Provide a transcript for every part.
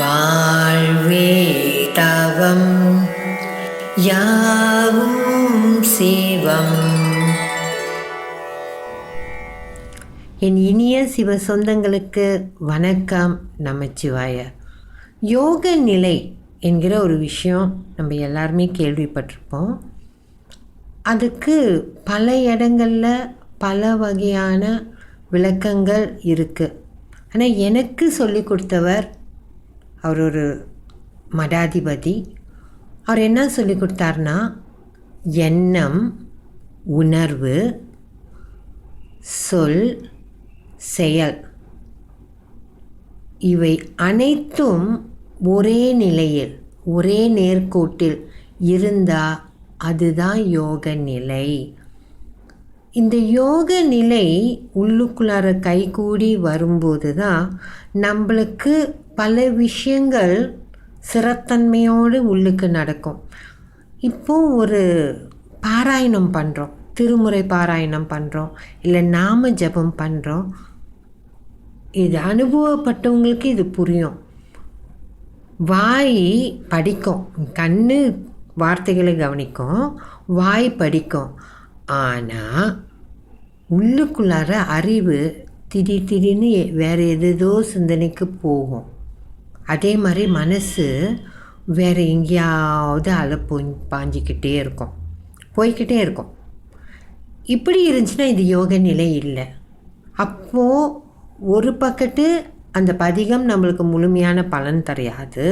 வாழ்வே தவம் யாவும் சிவம். என் இனிய சிவ சொந்தங்களுக்கு வணக்கம் நமச்சிவாய. யோக நிலை என்கிற ஒரு விஷயம் நம்ம எல்லாருமே கேள்விப்பட்டிருப்போம். அதுக்கு பல இடங்களில் பல வகையான விளக்கங்கள் இருக்குது ஆனால் எனக்கு சொல்லி கொடுத்தவர் அவர் ஒரு மடாதிபதி. அவர் என்ன சொல்லி கொடுத்தாருன்னா எண்ணம் உணர்வு சொல் செயல். இவை அனைத்தும் ஒரே நிலையில் ஒரே நேர்கோட்டில் இருந்தால் அதுதான் யோக நிலை. இந்த யோக நிலை உள்ளுக்குள்ளார கைகூடி வரும்போது தான் நம்மளுக்கு பல விஷயங்கள் சிறத்தன்மையோடு உள்ளுக்கு நடக்கும். இப்போது ஒரு பாராயணம் பண்ணுறோம் திருமுறை பாராயணம் பண்ணுறோம் இல்லை நாம ஜபம் பண்ணுறோம் இது அனுபவப்பட்டவங்களுக்கு இது புரியும். வாய் படிக்கும். கண்ணு வார்த்தைகளை கவனிக்கும். வாய் படிக்கும். ஆனால் உள்ளுக்குள்ளார அறிவு திடீர் திடீர்னு வேறு எதேதோ சிந்தனைக்கு போகும். அதே மாதிரி மனசு வேறு எங்கேயாவது அலை போய் பாஞ்சிக்கிட்டே இருக்கும். போய்கிட்டே இருக்கும். இப்படி இருந்துச்சுன்னா இது யோக நிலை இல்லை. அப்போது ஒரு பக்கத்து அந்த பதிகம் நம்மளுக்கு முழுமையான பலன் தரையாது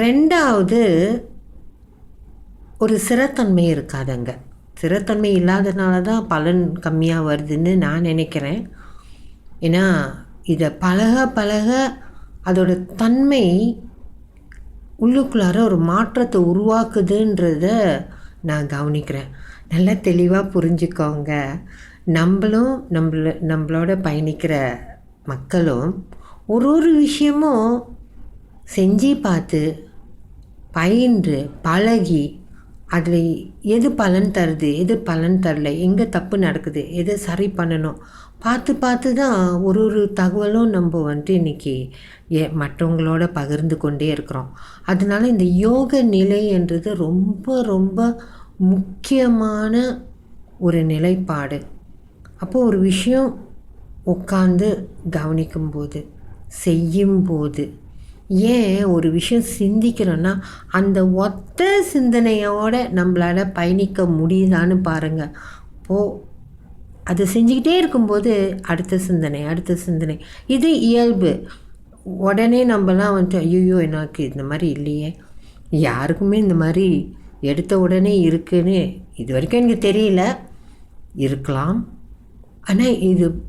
ரெண்டாவது ஒரு சிறத்தன்மை இருக்காதுங்க. சிறத்தன்மை இல்லாதனால தான் பலன் கம்மியாக வருதுன்னு நான் நினைக்கிறேன். ஏன்னா இதை பழக பழக அதோட தன்மை உள்ளுக்குள்ளார ஒரு மாற்றத்தை உருவாக்குதுன்றத நான் கவனிக்கிறேன். நல்லா தெளிவாக புரிஞ்சுக்கோங்க. நம்மளும் நம்மள நம்மளோட பயணிக்கிற மக்களும் ஒரு ஒரு விஷயமும் செஞ்சு பார்த்து பயின்று பழகி அதில் எது பலன் தருது எது பலன் தரல எங்கே தப்பு நடக்குது எதை சரி பண்ணணும். பார்த்து பார்த்து தான் ஒரு ஒரு தகவலும் நம்ம வந்துட்டு இன்றைக்கி ஏ மற்றவங்களோட பகிர்ந்து கொண்டே இருக்கிறோம். அதனால இந்த யோக நிலைன்றது ரொம்ப ரொம்ப முக்கியமான ஒரு நிலைப்பாடு. அப்போது ஒரு விஷயம் உட்காந்து கவனிக்கும்போது செய்யும்போது ஏன் ஒரு விஷயம் சிந்திக்கிறோன்னா அந்த ஒத்த சிந்தனையோடு நம்மளால் பயணிக்க முடியுதான்னு பாருங்கள் போ அது செஞ்சுக்கிட்டே இருக்கும்போது அடுத்த சிந்தனை அடுத்த சிந்தனை. இது இயல்பு. உடனே நம்மலாம் வந்துட்டு ஐயோ எனக்கு இந்த மாதிரி இல்லையே. யாருக்குமே இந்த மாதிரி எடுத்த உடனே இருக்குன்னு இது வரைக்கும் எனக்கு தெரியல. இருக்கலாம். ஆனால் இது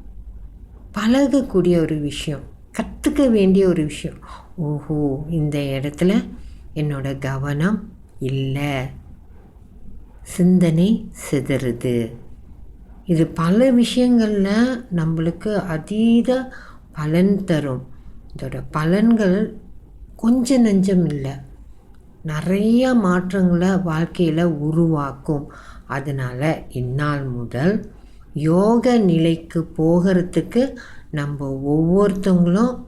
பழகக்கூடிய ஒரு விஷயம் கற்றுக்க வேண்டிய ஒரு விஷயம். ஓஹோ இந்த இடத்துல என்னோட கவனம் இல்லை. சிந்தனை சிதறுது. இது பல விஷயங்களில் நம்மளுக்கு அதீத பலன் தரும். இதோட பலன்கள் கொஞ்சம் நஞ்சம் இல்லை. நிறைய மாற்றங்களை வாழ்க்கையில் உருவாக்கும். அதனால் இந்நாள் முதல் யோக நிலைக்கு போகிறதுக்கு நம்ம ஒவ்வொருத்தவங்களும்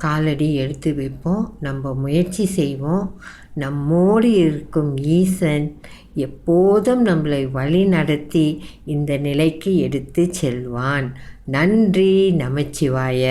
காலடி எடுத்து வைப்போம். நம்ம முயற்சி செய்வோம். நம்மோடு இருக்கும் ஈசன் எப்போதும் நம்மளை வழி நடத்தி இந்த நிலைக்கு எடுத்து செல்வான். நன்றி நமச்சிவாய.